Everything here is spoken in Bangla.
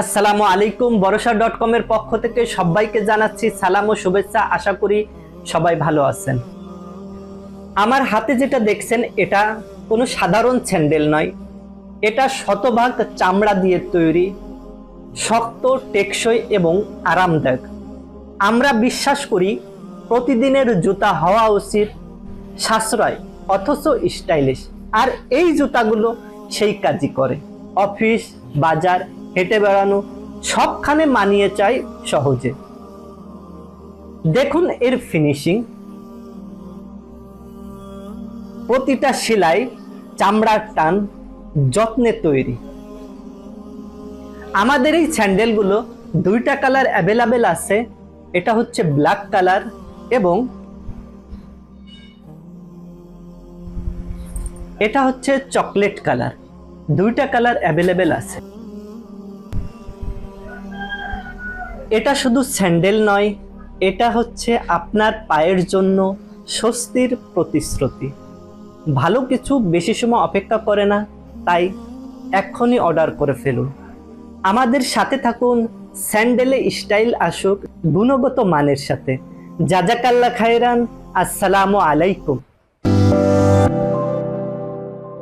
আসসালামু আলাইকুম বরসা ডট কমের পক্ষ থেকে সবাইকে জানাচ্ছি সালাম ও শুভেচ্ছা। আশা করি সবাই ভালো আছেন। আমার হাতে যেটা দেখছেন, এটা কোনো সাধারণ স্যান্ডেল নয়। এটা শতভাগ চামড়া দিয়ে তৈরি, শক্ত, টেকসই এবং আরামদায়ক। আমরা বিশ্বাস করি প্রতিদিনের জুতা হওয়া উচিত সাশ্রয়, অথচ স্টাইলিশ। আর এই জুতাগুলো সেই কাজই করে। অফিস, বাজার হেঁটে বেড়ানো, সবখানে মানিয়ে চাই সহজে। দেখুন এর ফিনিশিং প্রতিটা সেলাই চামড়ার টান, যত্নে তৈরি। আমাদের এই স্যান্ডেলগুলো দুইটা কালার অ্যাভেলেবেল আছে। এটা হচ্ছে ব্ল্যাক কালার এবং এটা হচ্ছে চকলেট কালার। দুইটা কালার অ্যাভেলেবেল আছে। এটা শুধু স্যান্ডেল নয়, এটা হচ্ছে আপনার পায়ের জন্য স্বস্তির প্রতিশ্রুতি। ভালো কিছু বেশি সময় অপেক্ষা করে না, তাই এক্ষুনি অর্ডার করে ফেলুন। আমাদের সাথে থাকুন স্যান্ডেলে স্টাইল আসুক, গুণগত মানের সাথে। জাজাকাল্লা খায়রান, আসসালামু আলাইকুম।